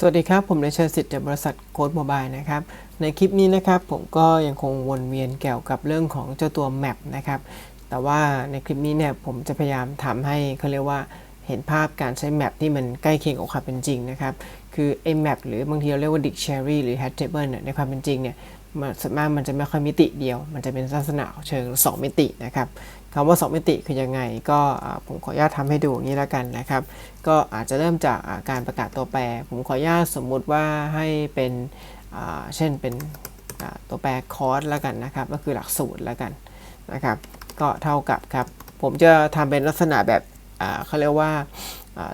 สวัสดีครับ ผมนายเชิญสิทธิ์จากบริษัทโค้ดโมบายนะครับ ในคลิปนี้นะครับ ผมก็ยังคงวนเวียนเกี่ยวกับเรื่องของเจ้าตัว Map นะครับ แต่ว่าในคลิปนี้เนี่ยผมจะพยายามทำให้เขาเรียกว่าเห็นภาพการใช้ Map ที่มันใกล้เคียงกับความเป็นจริงนะครับ คือไอ้แมพหรือบางทีเราเรียกว่า Dictionary หรือ Hash Table เนี่ยในความเป็นจริงเนี่ย ส่วนมากมันจะไม่ค่อยมิติเดียว มันจะเป็นลักษณะเชิง 2 มิตินะครับคำว่า 2 มิติคือยังไง ก็ผมขออนุญาตทำให้ดูอย่างนี้แล้วกันนะครับ ก็อาจจะเริ่มจากการประกาศตัวแปร ผมขออนุญาตสมมุติว่าให้เป็นเช่นเป็นตัวแปรคอร์สแล้วกันนะครับ ก็คือหลักสูตรแล้วกันนะครับ ก็เท่ากับครับ ผมจะทำเป็นลักษณะแบบ เขาเรียกว่า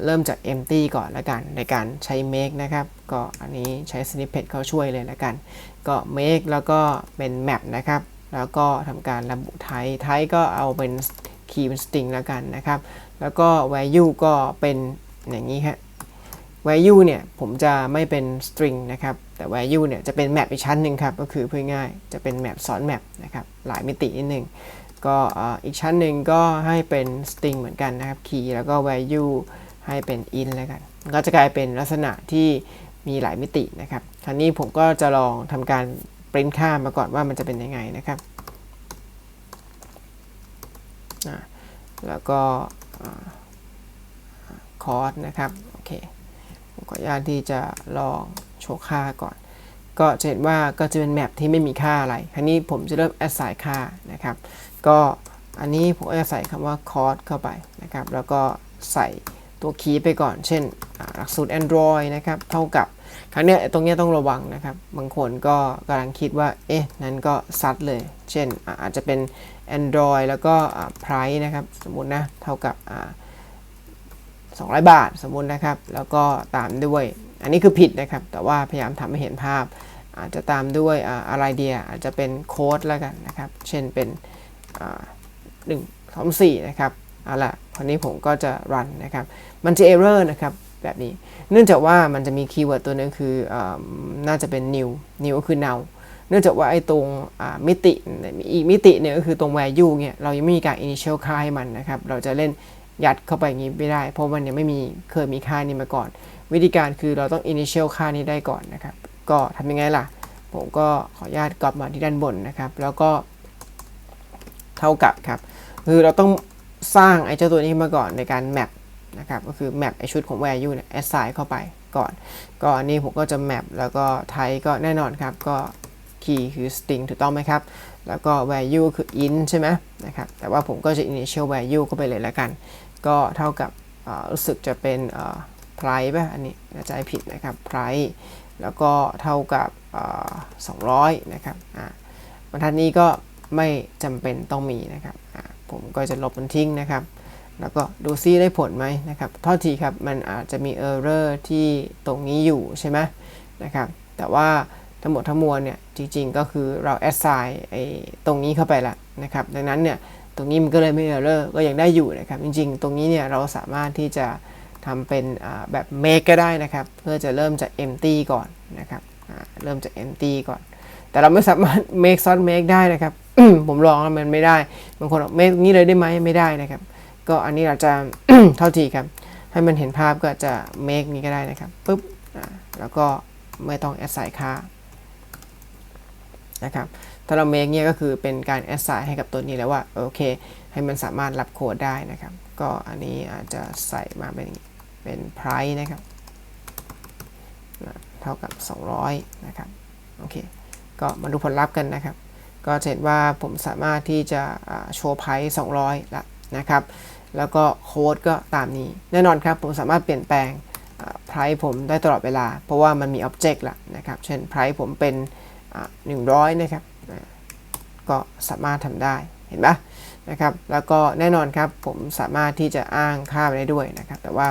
เริ่มจาก empty ก่อนแล้วกัน ในการใช้ make นะครับ ก็อันนี้ใช้ snippet เขาช่วยเลยแล้วกัน ก็ make แล้วก็เป็น map นะครับ แล้วก็ทำการระบุ type type ก็เอาเป็น key เป็น string แล้วกันนะครับ แล้วก็ value ก็เป็นอย่างนี้ครับ value เนี่ยผมจะไม่เป็น string นะครับ แต่ value เนี่ยจะเป็น map อีกชั้นหนึ่งครับ ก็คือพูดง่ายจะเป็น map ซ้อน map นะครับ หลายมิตินิดนึง ก็อีกชั้นหนึ่งก็ให้เป็น string เหมือนกันนะครับ key แล้วก็ value ให้เป็น int แล้วกัน ก็จะกลายเป็นลักษณะที่มีหลายมิตินะครับคราวนี้ผมก็จะลองทำการปริ้นค่ามาก่อนว่ามันจะเป็นยังไงนะครับ แล้วก็คอร์สนะครับ โอเคผมขออนุญาตที่จะลองโชว์ค่าก่อน ก็จะเห็นว่าก็จะเป็นแมปที่ไม่มีค่าอะไร คราวนี้ผมจะเริ่ม assign ค่านะครับ ก็อันนี้ผมจะใส่คำว่า cost เข้าไปนะครับ แล้วก็ใส่ตัวคีย์ไปก่อน เช่นหลักสูตร Android นะครับ เท่ากับครั้งเนี้ยตรงเนี้ยต้องระวังนะครับ บางคนก็กำลังคิดว่า เอ๊ะ นั้นก็ซัดเลย เช่นอาจจะเป็น Android แล้วก็ price นะครับ สมมุตินะ เท่ากับอ่า200 บาทสมมุตินะครับ แล้วก็ตามด้วย อันนี้คือผิดนะครับ แต่ว่าพยายามทำให้เห็นภาพ อาจจะตามด้วยอะไรเดียอาจจะเป็นโค้ดแล้วกันนะครับ เช่นเป็น หนึ่งสองสี่นะครับเอาละคราวนี้ผมก็จะ run นะครับ มันจะ error นะครับแบบนี้ เนื่องจากว่ามันจะมีคีย์เวิร์ดตัวหนึงคืออน่าจะเป็น new new ก็คือ now เนื่องจากว่าไอ้ตรงมิติอีกมิติเนี่ยก็คือตรง value เนี่ยเรายังไม่มีการ initial ค่าให้มันนะครับ เราจะเล่นยัดเข้าไปอย่างนี้ไม่ได้ เพราะมันยังไม่มีเคยมีค่านี้มาก่อน วิธีการคือเราต้อง initial ค่านี้ได้ก่อนนะครับ ก็ทำยังไงล่ะ ผมก็ขออนุญาตกลับมาที่ด้านบนนะครับ แล้วก็ เท่ากับครับคือเราต้องสร้างไอ้เจ้าตัวนี้มาก่อนในการ map นะครับก็คือ map ไอชุดของ value เนี่ย assign เข้าไปก่อน ก็อันนี้ผมก็จะ map แล้วก็ type ก็แน่นอนครับ ก็ key คือ string ถูกต้องไหมครับ แล้วก็ value คือ int ใช่ไหมนะครับแต่ว่าผมก็จะ initial value เข้าไปเลยแล้วกัน ก็เท่ากับรู้สึกจะเป็น price ป่ะอันนี้น่าจะให้ผิดนะครับ price แล้วก็เท่ากับ 200 นะครับอ่าบรรทัดนี้ก็ ไม่จำเป็นต้องมีนะครับ ผมก็จะลบมันทิ้งนะครับ แล้วก็ดูซิได้ผลไหมนะครับโทษทีครับมันอาจจะมี error ที่ตรงนี้อยู่ใช่ไหมนะครับ แต่ว่าทั้งหมดทั้งมวลเนี่ยจริงๆ ก็คือเรา assign ไอ้ตรงนี้เข้าไปละนะครับ ดังนั้นเนี่ยตรงนี้มันก็เลยไม่ error ก็ยังได้อยู่นะครับ จริงๆ ตรงนี้เนี่ยเราสามารถที่จะทำเป็นแบบ make ก็ได้นะครับ เพื่อจะเริ่มจาก empty ก่อนนะครับเริ่มจาก empty ก่อน แต่เราไม่สามารถ make ซ้อน make ได้นะครับ ผมลองแล้วมันไม่ได้บางคนบอก make นี้เลยได้ไหมไม่ได้นะครับ ก็อันนี้เราจะเท่าทีครับ ให้มันเห็นภาพก็จะ make นี้ก็ได้นะครับปุ๊บอ่าแล้วก็ไม่ต้อง assign ค่านะครับถ้าเรา make เนี่ยก็คือเป็นการ assign ให้กับตัวนี้แล้วว่าโอเค ให้มันสามารถรับโค้ดได้นะครับ ก็อันนี้อาจจะใส่มาเป็นเป็น price นะครับเท่ากับ 200 นะครับโอเคก็มาดูผลลัพธ์กันนะครับ ก็เห็นว่าผมสามารถที่จะโชว์ price 200ละนะครับ แล้วก็โค้ดก็ตามนี้ แน่นอนครับผมสามารถเปลี่ยนแปลงอ่ผมได้ตลอดเวลา เพราะว่ามันมี object ละนะครับ เช่น price ผมเป็นอ่า100 นะครับ ก็สามารถทำได้เห็นปะนะครับ แล้วก็แน่นอนครับผมสามารถที่จะอ้างค่าไปได้ด้วยนะครับ แต่ว่า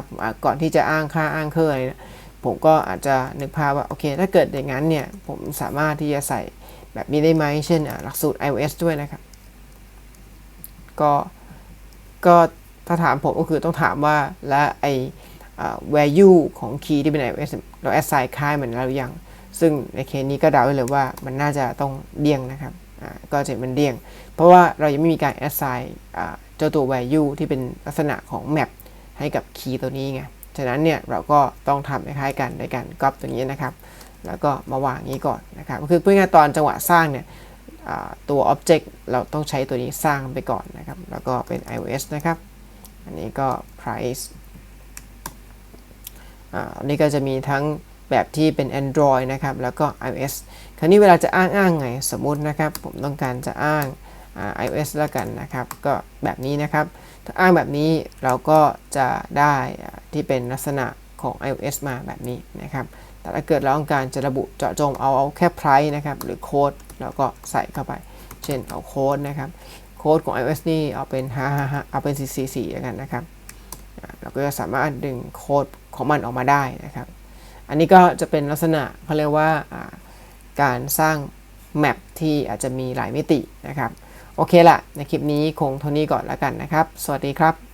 ก่อนที่จะอ้างค่าอ้างเครื่องอะไรเนี่ยผมก็อาจจะนึกภาพว่าโอเค ถ้าเกิดอย่างนั้นเนี่ยผมสามารถที่จะใส่ แบบนี้ได้ไหมเช่นอะหลักสูตร iOS ด้วยนะครับ ก็ก็ถ้าถามผมก็คือต้องถามว่าและไออ่า value ของ key ที่เป็น iOS เรา assign ค่ายมันแล้วหรือยัง ซึ่งในเคสนี้ก็เดาได้เลยว่ามันน่าจะต้องเดี่ยงนะครับอ่าก็จะมันเดี่ยง เพราะว่าเรายังไม่มีการ assign เจ้าตัว value ที่เป็นลักษณะของ map ให้กับ key ตัวนี้ไง ฉะนั้นเนี่ยเราก็ต้องทำคล้ายๆกันในการก๊อปตัวนี้นะครับ แล้วก็มาวางอย่างนี้ก่อนนะครับคือพูดง่ายตอนจังหวะสร้างเนี่ยอ่าตัว Object เราต้องใช้ตัวนี้สร้างไปก่อนนะครับ แล้วก็เป็น iOS นะครับ อันนี้ก็ price อันนี้ก็จะมีทั้งแบบที่เป็น Android นะครับ แล้วก็ iOS คราวนี้เวลาจะอ้างอ้างไง สมมุตินะครับ ผมต้องการจะอ้างอ่ iOS แล้วกันนะครับ ก็แบบนี้นะครับ ถ้าอ้างแบบนี้เราก็จะได้ที่เป็นลักษณะของ iOS มาแบบนี้นะครับ แต่ถ้าเกิดเราต้องการจะระบุเจาะจงเอาเอาแค่ price นะครับ หรือโค้ดเราก็ใส่เข้าไป เช่นเอาโค้ดนะครับ โค้ดของ iOS นี่เอาเป็น555เอาเป็น444แล้วกันนะครับเราก็จะสามารถดึงโค้ดของมันออกมาได้นะครับ อันนี้ก็จะเป็นลักษณะเขาเรียกว่าอ่าการสร้างแมปที่อาจจะมีหลายมิตินะครับ โอเคละในคลิปนี้คงเท่านี้ก่อนแล้วกันนะครับ สวัสดีครับ